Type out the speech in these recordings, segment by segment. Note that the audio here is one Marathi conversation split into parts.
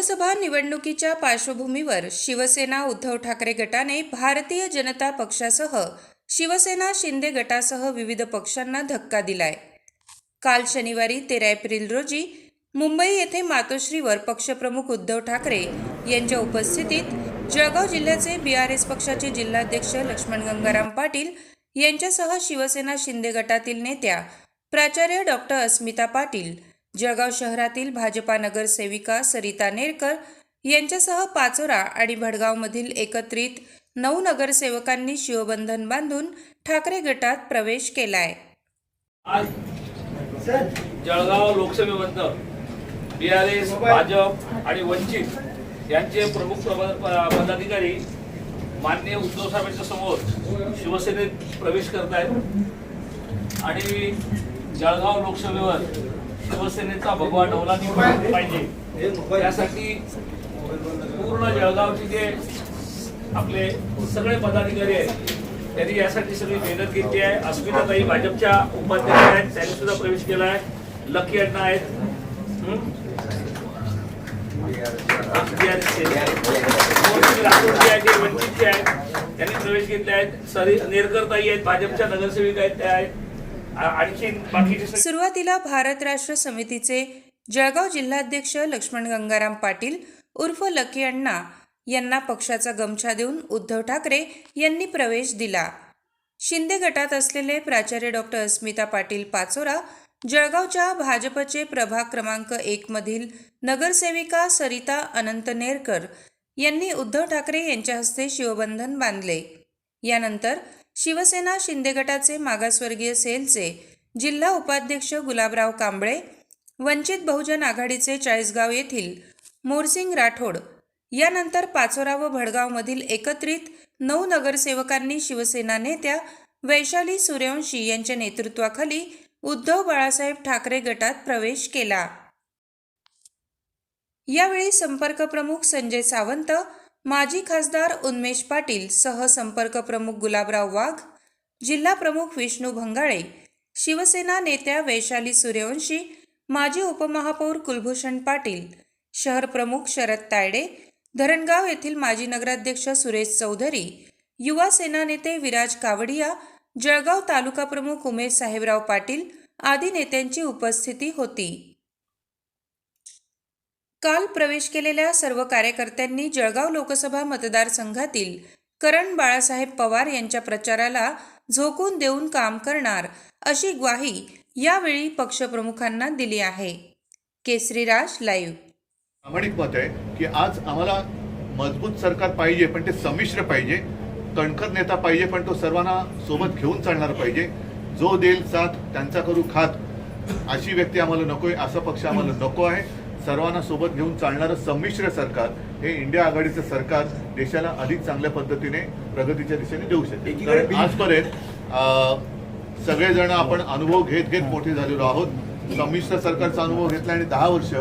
लोकसभा निवडणुकीच्या पार्श्वभूमीवर शिवसेना उद्धव ठाकरे गटाने भारतीय जनता पक्षासह शिवसेना शिंदे गटासह विविध पक्षांना धक्का दिलाय. काल शनिवारी तेरा एप्रिल रोजी मुंबई येथे मातोश्रीवर पक्षप्रमुख उद्धव ठाकरे यांच्या उपस्थितीत जळगाव जिल्ह्याचे बी आर एस पक्षाचे जिल्हाध्यक्ष लक्ष्मण गंगाराम पाटील यांच्यासह शिवसेना शिंदे गटातील नेत्या प्राचार्य डॉक्टर अस्मिता पाटील जळगाव शहरातील भाजपा नगरसेविका सरिता नेरकर यांच्यासह पाचोरा आणि भडगावमधील एकत्रित नऊ नगरसेवकांनी शिवबंधन बांधून ठाकरे गटात प्रवेश केलाय. आज जळगाव लोकसभेबद्दल बी आर एस भाजप आणि वंचित यांचे प्रमुख पदाधिकारी मान्य उद्धव साहेबांच्या समोर शिवसेनेत प्रवेश करत आहेत आणि जळगाव लोकसभेवर शिवसेनेचा भगवा डोला निवडून पाहिजे. त्यासाठी पूर्ण जळगावचे जे आपले सगळे पदाधिकारी आहेत त्यांनी यासाठी सगळी मेहनत घेतली आहे. अस्मिताताई भाजपच्या उपाध्यक्ष आहेत त्यांनी सुद्धा प्रवेश केला आहे. लकी अण्णा आहेत. हं? आहेत वंचितचे आहेत त्यांनी प्रवेश घेतले आहेत. सरी नेरकर ताई आहेत भाजपच्या नगरसेविका आहेत त्या आहेत. आणखी सुरुवातीला भारत राष्ट्र समितीचे जळगाव जिल्हाध्यक्ष लक्ष्मण गंगाराम पाटील उर्फ लकी अण्णा यांना पक्षाचा गमछा देऊन उद्धव ठाकरे यांनी प्रवेश दिला. शिंदे गटात असलेले प्राचार्य डॉक्टर अस्मिता पाटील पाचोरा जळगावच्या भाजपचे प्रभाग क्रमांक एक मधील नगरसेविका सरिता अनंत नेरकर यांनी उद्धव ठाकरे यांच्या हस्ते शिवबंधन बांधले. यानंतर शिवसेना शिंदे गटाचे मागासवर्गीय सेलचे जिल्हा उपाध्यक्ष गुलाबराव कांबळे वंचित बहुजन आघाडीचे चाळीसगाव येथील मोरसिंग राठोड यानंतर पाचोरा व भडगावमधील एकत्रित नऊ नगरसेवकांनी शिवसेना नेत्या वैशाली सूर्यवंशी यांच्या नेतृत्वाखाली उद्धव बाळासाहेब ठाकरे गटात प्रवेश केला. यावेळी संपर्क प्रमुख संजय सावंत माजी खासदार उन्मेश पाटील सह संपर्क प्रमुख गुलाबराव वाघ जिल्हा प्रमुख विष्णू भंगाळे शिवसेना नेत्या वैशाली सूर्यवंशी माजी उपमहापौर कुलभूषण पाटील शहर प्रमुख शरद तायडे धरणगाव येथील माजी नगराध्यक्ष सुरेश चौधरी युवा सेना नेते विराज कावडिया जळगाव तालुका प्रमुख उमेश साहेबराव पाटील आदी नेत्यांची उपस्थिती होती. काल प्रवेश केलेल्या सर्व कार्यकर्त्यांनी जळगाव लोकसभा मतदारसंघातील करण बाळासाहेब पवार यांच्या प्रचाराला झोकून देऊन काम करणार अशी ग्वाही यावेळी पक्षप्रमुखांना दिली आहे. केसरीराज लाईव्ह. प्रामाणिक मत आहे की आज आम्हाला मजबूत सरकार पाहिजे पण ते संमिश्र पाहिजे. कणखर नेता पाहिजे पण तो सर्वांना सोबत घेऊन चालणार पाहिजे. जो देईल साथ त्यांचा करू खात अशी व्यक्ती आम्हाला नकोय असा पक्ष आम्हाला नको आहे. सर्वांना सोबत घेऊन चालणारं संमिश्र सरकार हे इंडिया आघाडीचं सरकार देशाला अधिक चांगल्या पद्धतीने प्रगतीच्या दिशेने देऊ शकते कारण आजपर्यंत सगळेजण आपण अनुभव घेत घेत मोठे झालेलो आहोत. संमिश्र सरकारचा अनुभव घेतला आणि दहा वर्ष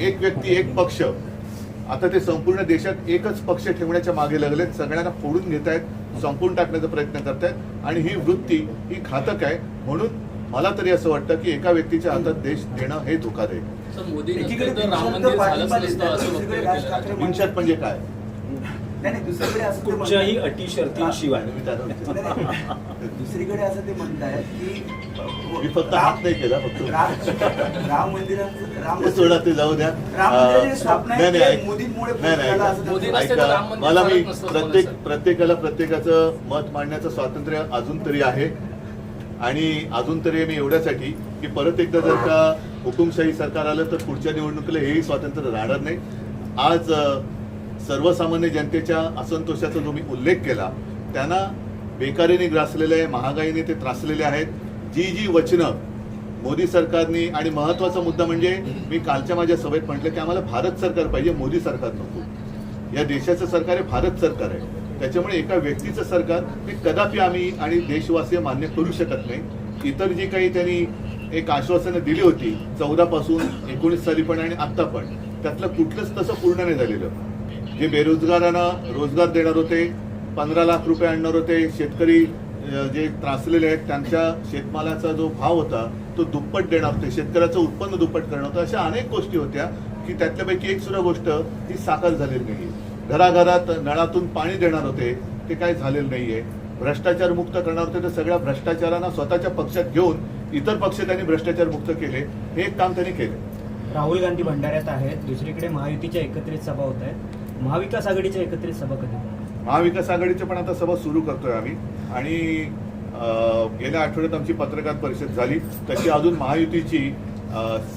एक व्यक्ती एक पक्ष आता ते संपूर्ण देशात एकच पक्ष ठेवण्याच्या मागे लागलेत. सगळ्यांना फोडून घेत आहेत संपून टाकण्याचा प्रयत्न करतायत आणि ही वृत्ती ही घातक आहे. म्हणून मला तरी असं वाटतं की एका व्यक्तीच्या हातात देश देणं हे धोकादायक म्हणजे काय? नाही नाही दुसरीकडे असं ते कुठच्याही अटी शर्तींशिवाय. दुसरीकडे असं ते म्हणतायत की मी फक्त हात नाही केला फक्त राम मंदिराचं राम ते सोडा ते जाऊ द्या. नाही, मला मी प्रत्येक. प्रत्येकाला प्रत्येकाचं मत मांडण्याचं स्वातंत्र्य अजून तरी आहे. आणि अजून तरी मी एवढ्यासाठी की परत एकदा जर का हुकुमशाही सरकार आलं तर पुढच्या निवडणुकीला हेही स्वातंत्र्य राहणार नाही. आज सर्वसामान्य जनतेच्या असंतोषाचा जो मी उल्लेख केला त्यांना बेकारीने ग्रासलेले आहे महागाईने ते त्रासलेले आहेत. जी जी वचनं मोदी सरकारने आणि महत्त्वाचा मुद्दा म्हणजे मी कालच्या माझ्या सभेत म्हटलं की आम्हाला भारत सरकार पाहिजे मोदी सरकार नको. या देशाचं सरकार हे भारत सरकार आहे. त्याच्यामुळे एका व्यक्तीचं सरकार हे कदापि आम्ही आणि देशवासीय मान्य करू शकत नाही. इतर जी काही त्यांनी एक आश्वासनं दिली होती चौदा पासून एकोणीस साली पण आणि आत्ता पण. त्यातलं कुठलंच तसं पूर्ण नाही झालेलं. जे बेरोजगारांना रोजगार देणार होते पंधरा लाख रुपये आणणार होते शेतकरी जे त्रासलेले आहेत त्यांच्या शेतमालाचा जो भाव होता तो दुप्पट देणार होते शेतकऱ्याचं उत्पन्न दुप्पट करणं होतं अशा अनेक गोष्टी होत्या की त्यातल्यापैकी एक सुद्धा गोष्ट ही साकार झालेली नाही घराघरात नळातून पाणी देणार होते ते काय झालेलं नाहीये. भ्रष्टाचार मुक्त करणार होते तर सगळ्या भ्रष्टाचारांना स्वतःच्या पक्षात घेऊन इतर पक्ष त्यांनी भ्रष्टाचार मुक्त केले हे एक काम त्यांनी केलं. राहुल गांधी भंडाऱ्यात आहेत दुसरीकडे महायुतीच्या एकत्रित सभा होत आहेत. महाविकास आघाडीच्या एकत्रित सभा कधी? महाविकास आघाडीचे पण आता सभा सुरू करतोय आम्ही. आणि गेल्या आठवड्यात आमची पत्रकार परिषद झाली. तशी अजून महायुतीची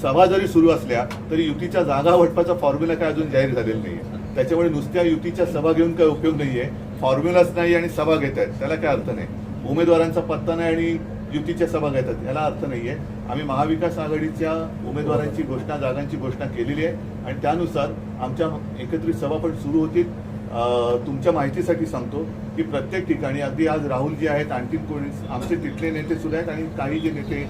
सभा जरी सुरू असल्या तरी युतीच्या जागा वाटपाचा फॉर्म्युला काय अजून जाहीर झालेला नाहीये. त्याच्यामुळे नुसत्या युतीच्या सभा घेऊन काय उपयोग नाहीये. फॉर्म्युलाच नाही आणि सभा घेत आहेत त्याला काय अर्थ नाही. उमेदवारांचा पत्ता नाही आणि युतीच्या सभा घेतात. याला अर्थ नाहीये. आम्ही महाविकास आघाडीच्या उमेदवारांची घोषणा जागांची घोषणा केलेली आहे. आणि त्यानुसार आमच्या एकत्रित सभा पण सुरू होतील. तुमच्या माहितीसाठी सांगतो की प्रत्येक ठिकाणी अगदी आज राहुलजी आहेत आणखी कोणी आमचे तिथले नेते सुद्धा आहेत आणि काही जे नेते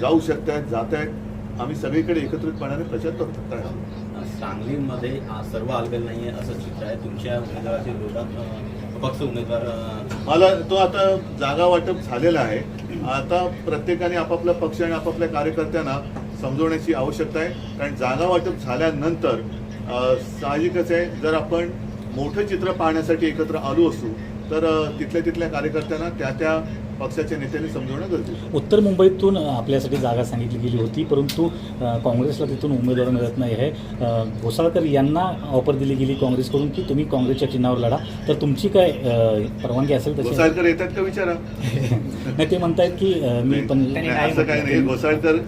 जाऊ शकत आहेत जात आहेत आम्ही सगळीकडे एकत्रितपणाने प्रचार करतो. करणार. सांगलीमध्ये सर्व अलगल नाहीये असं चित्र आहे. तुमच्या उमेदवाराच्या विरोधात अपक्ष उमेदवार मला तो आता जागा वाटप झालेला आहे. आता प्रत्येकाने आपापला पक्ष आणि आपापल्या कार्यकर्त्यांना समजवण्याची आवश्यकता आहे. कारण जागा वाटप झाल्यानंतर साहजिकच आहे जर आपण मोठं चित्र पाहण्यासाठी एकत्र आलो असू तर तिथल्या तिथल्या कार्यकर्त्यांना त्या त्या पक्षाच्या नेत्यांनी समजवणं गरजेचं. उत्तर मुंबईतून आपल्यासाठी जागा सांगितली गेली होती परंतु काँग्रेसला तिथून उमेदवार मिळत नाही आहे. घोसाळकर यांना ऑफर दिली गेली काँग्रेसकडून की तुम्ही काँग्रेसच्या चिन्हावर लढा. तर तुमची काय परवानगी असेल तशी? घोसाळकर येतात का विचारा? नाही ते म्हणतायत की मी पण असं काही नाही. घोसाळकर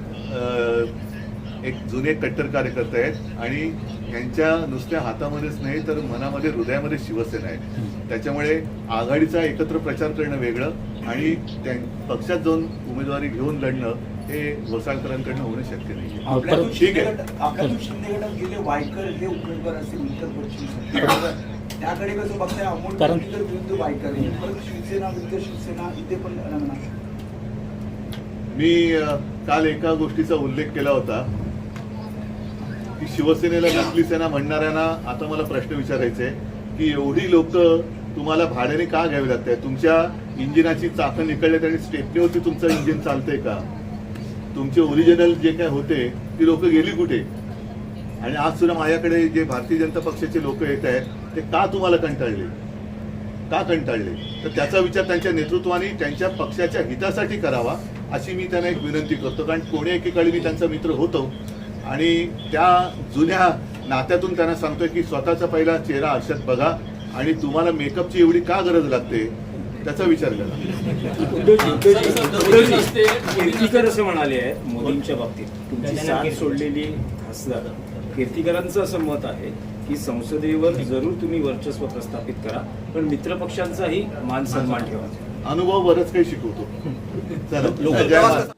एक जुने कट्टर कार्यकर्ते आहेत आणि यांच्या नुसत्या हातामध्येच नाही तर मनामध्ये हृदयामध्ये शिवसेना आहे. त्याच्यामुळे आघाडीचा एकत्र प्रचार करणं वेगळं आणि त्या पक्षात जाऊन उमेदवारी घेऊन लढणं हे घोसाळकरांकडनं होणं शक्य नाही. ठीक आहे. गट- आपल्यातून शिंदे गटात गेले वायकर हे उमेदवार असतील उत्तर पश्चिम सत्ता. त्याकडे कसं बघताय अमोल कारण- कोल्हेकर विरुद्ध वायकर हे परत शिवसेना विरुद्ध शिवसेना इथे पण रंगणार मी काल एका गोष्टीचा उल्लेख केला होता. की शिवसेनेला नकली सेना म्हणणाऱ्यांना आता मला प्रश्न विचारायचे आहे की एवढी लोक तुम्हाला भाड्याने का घ्यावी लागते तुमच्या इंजिनाची चाकं निकळल्यात आणि स्टेपनीवरती तुमचं इंजिन चालतंय का? तुमचे ओरिजिनल जे काय होते ती लोक गेली कुठे? आणि आज सुद्धा माझ्याकडे जे भारतीय जनता पक्षाचे लोक येत आहेत ते का तुम्हाला कंटाळले? का कंटाळले? तर त्याचा विचार त्यांच्या नेतृत्वाने त्यांच्या पक्षाच्या हितासाठी करावा अशी मी त्यांना एक विनंती करतो. कारण कोणी एकेकाळी मी त्यांचा मित्र होतो आणि त्या जुन्या नात्यातून त्यांना सांगतोय की स्वतःचा पहिला चेहरा आरशात बघा आणि तुम्हाला मेकअपची एवढी का गरज लागते? त्याचा विचार करा. असं म्हणाले आहेत मोदींच्या बाबतीत. तुमची साथ सोडलेली खासदार कीर्तीकरांचं असं मत आहे की संसदेवर जरूर तुम्ही वर्चस्व प्रस्थापित करा पण मित्रपक्षांचाही मान सन्मान ठेवा. अनुभव बरंच काही शिकवतो. चला.